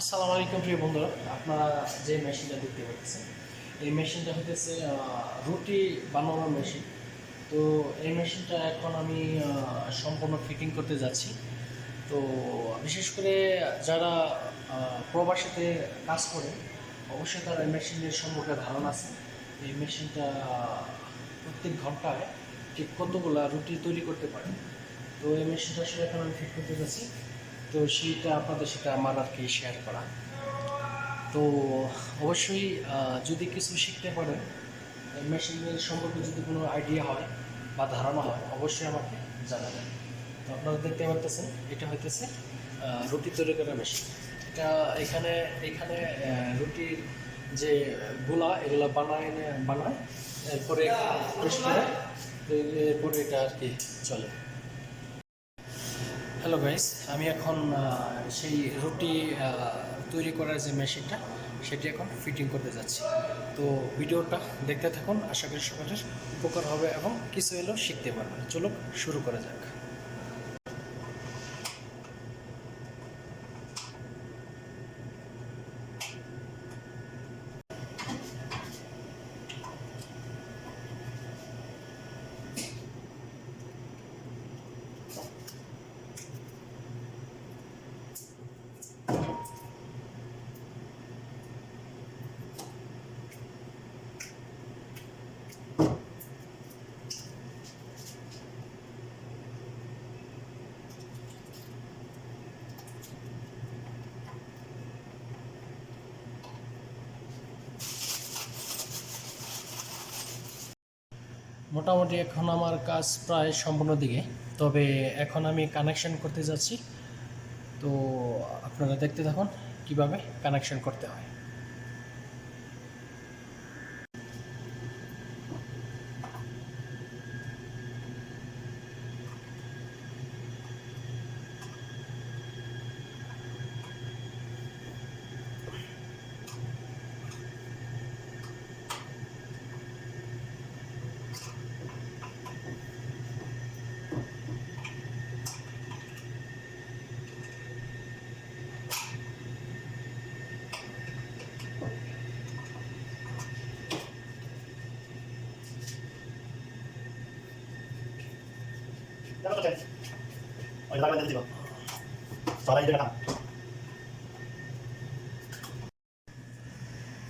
আসসালামু আলাইকুম প্রিয় বন্ধুরা, আপনারা যে মেশিনটা দেখতে পাচ্ছেন, এই মেশিনটা হতেছে রুটি বানানোর মেশিন তো এই মেশিনটা এখন আমি সম্পূর্ণ ফিটিং করতে যাচ্ছি। তো বিশেষ করে যারা প্রবাসীতে কাজ করে অবশ্যই তারা এই মেশিনের সম্পর্কে ধারণা আছে। এই মেশিনটা প্রত্যেক ঘন্টায় ঠিক কতগুলা রুটি তৈরি করতে পারে। তো এই মেশিনটা আসলে এখন আমি ফিট করতে যাচ্ছি। তো সেইটা আপনাদের সাথে আমার আর কি শেয়ার করা। তো অবশ্যই যদি কিছু শিখতে পারেন মেশিনের সম্পর্কে যদি কোনো আইডিয়া হয় বা ধারণা হয়, অবশ্যই আমাকে জানাবেন। তো আপনারা দেখতে পারতেছেন, এটা হইতেছে রুটি তৈরি করার মেশিন এটা এখানে এখানে রুটির যে গোলা, এগুলো বানায় বানায়, এরপরে করে, এরপরে এটা আর কি চলে। হ্যালো গাইস আমি এখন সেই রুটি তৈরি করার যে মেশিনটা, সেটি এখন ফিটিং করতে যাচ্ছি। তো ভিডিওটা দেখতে থাকুন। আশা করি সকলের উপকার হবে এবং কিছু এলো শিখতে পারবেন। চলো শুরু করা যাক। মোটামুটি এখন আমার কাজ প্রায় সম্পূর্ণ দিকে। তবে এখন আমি কানেকশন করতে যাচ্ছি। তো আপনারা দেখতে থাকুন কীভাবে কানেকশন করতে হয়।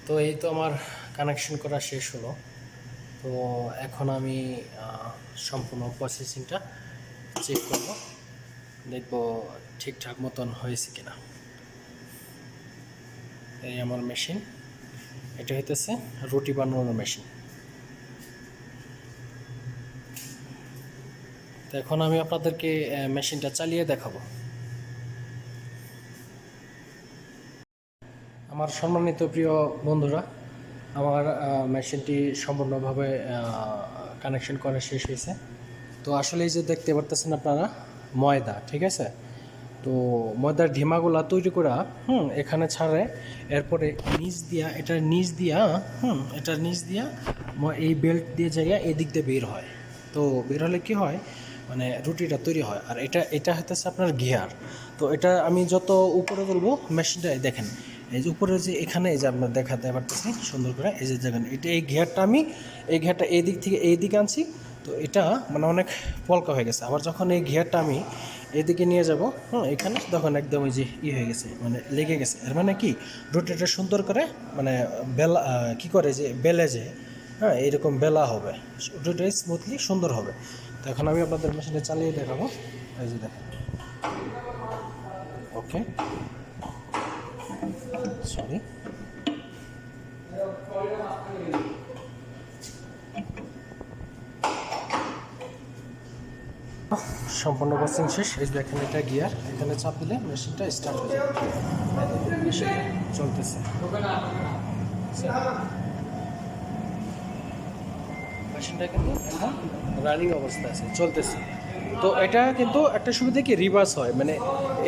তো এই তো আমার কানেকশন করা শেষ হলো। তো এখন আমি সম্পূর্ণ প্রসেসিংটা চেক করব। দেখব ঠিকঠাক মতন হয়েছে কিনা। এই আমার মেশিন এটা হইতেছে রুটি বানানোর মেশিন তো এখন আমি আপনাদেরকে মেশিনটা চালিয়ে দেখাবো। আমার সম্মানিত প্রিয় বন্ধুরা, আমার মেশিনটি সম্পূর্ণভাবে কানেকশন করা শেষ হয়েছে। তো আসলে এই যে দেখতে পারতেছেন আপনারা, ময়দা, ঠিক আছে? তো ময়দার ঢিমাগুলা তৈরি করা, হুম, এখানে ছাড়ে, এরপরে নিচ দিয়া এটার নিচ দিয়া, হুম এটার নিচ দিয়া এই বেল্ট দিয়ে জায়গা এদিক দিয়ে বের হয়। তো বের হলে কি হয়? মানে রুটিটা তৈরি হয়। আর এটা এটা হইতেছে আপনার গিয়ার তো এটা আমি যত উপরে তুলবো মেশিনটা দেখেন, এই যে উপরে যে এখানে এই যে আপনার দেখাতে পারতেছি, সুন্দর করে, এই যে দেখেন, এটা এই ঘেয়ারটা আমি, এই ঘেয়ারটা এই দিক থেকে এই দিকে আনছি। তো এটা মানে অনেক পলকা হয়ে গেছে। আবার যখন এই ঘেয়ারটা আমি এদিকে নিয়ে যাব হ্যাঁ এখানে তখন একদম ওই যে ই হয়ে গেছে মানে লেগে গেছে। এর মানে কি? রুটিটা সুন্দর করে মানে বেলা কি করে যে, বেলে যে হ্যাঁ এইরকম বেলা হবে। রুটিটা স্মুথলি সুন্দর হবে। তো এখন আমি আপনাদের মেশিনটা চালিয়ে দেখাবো। এই যে দেখেন। ওকে সরি সম্পূর্ণ কোচিং শেষ। এই দেখেন, এটা গিয়ার এখানে চাপ দিলে মেশিনটা স্টার্ট হয়ে যাবে। মেশিন চলতেছে। মেশিনটা কিন্তু এখন রানিং অবস্থা আছে, চলতেছে। তো এটা কিন্তু একটা সুবিধা কি রিভার্স হয় মানে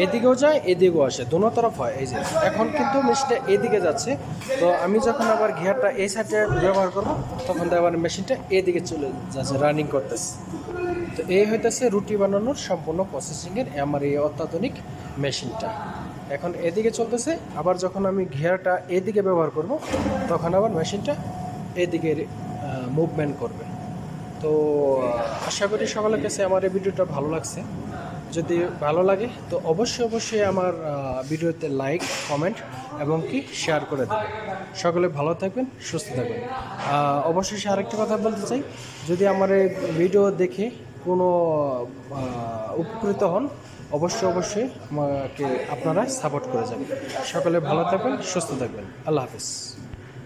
এদিকেও যায়, এদিকেও আসে, দোনো তরফ হয়, এই যে। এখন কিন্তু মেশিনটা এদিকে যাচ্ছে, তো আমি যখন আবার গিয়ারটা এই সাইডে ব্যবহার করব, তখন তো আবার মেশিনটা এদিকে চলে যাচ্ছে রানিং করতেছে। তো এই হইতেছে রুটি বানানোর সম্পূর্ণ প্রসেসিংয়ের আমার এই অত্যাধুনিক মেশিনটা এখন এদিকে চলতেছে, আবার যখন আমি ঘিয়ারটা এদিকে ব্যবহার করব, তখন আবার মেশিনটা এদিকে মুভমেন্ট করবে। তো আশা করি সকলের কাছে আমার এই ভিডিওটা ভালো লাগছে। যদি ভালো লাগে, তো অবশ্যই অবশ্যই আমার ভিডিওতে লাইক কমেন্ট এবং কি শেয়ার করে দেবেন। সকলে ভালো থাকবেন, সুস্থ থাকবেন। অবশ্যই আরেকটা কথা বলতে চাই। যদি আমার এই ভিডিও দেখে কোনো উপকৃত হন, অবশ্যই অবশ্যই আমাকে আপনারা সাপোর্ট করে যাবেন। সকলে ভালো থাকবেন, সুস্থ থাকবেন। আল্লাহ হাফিজ।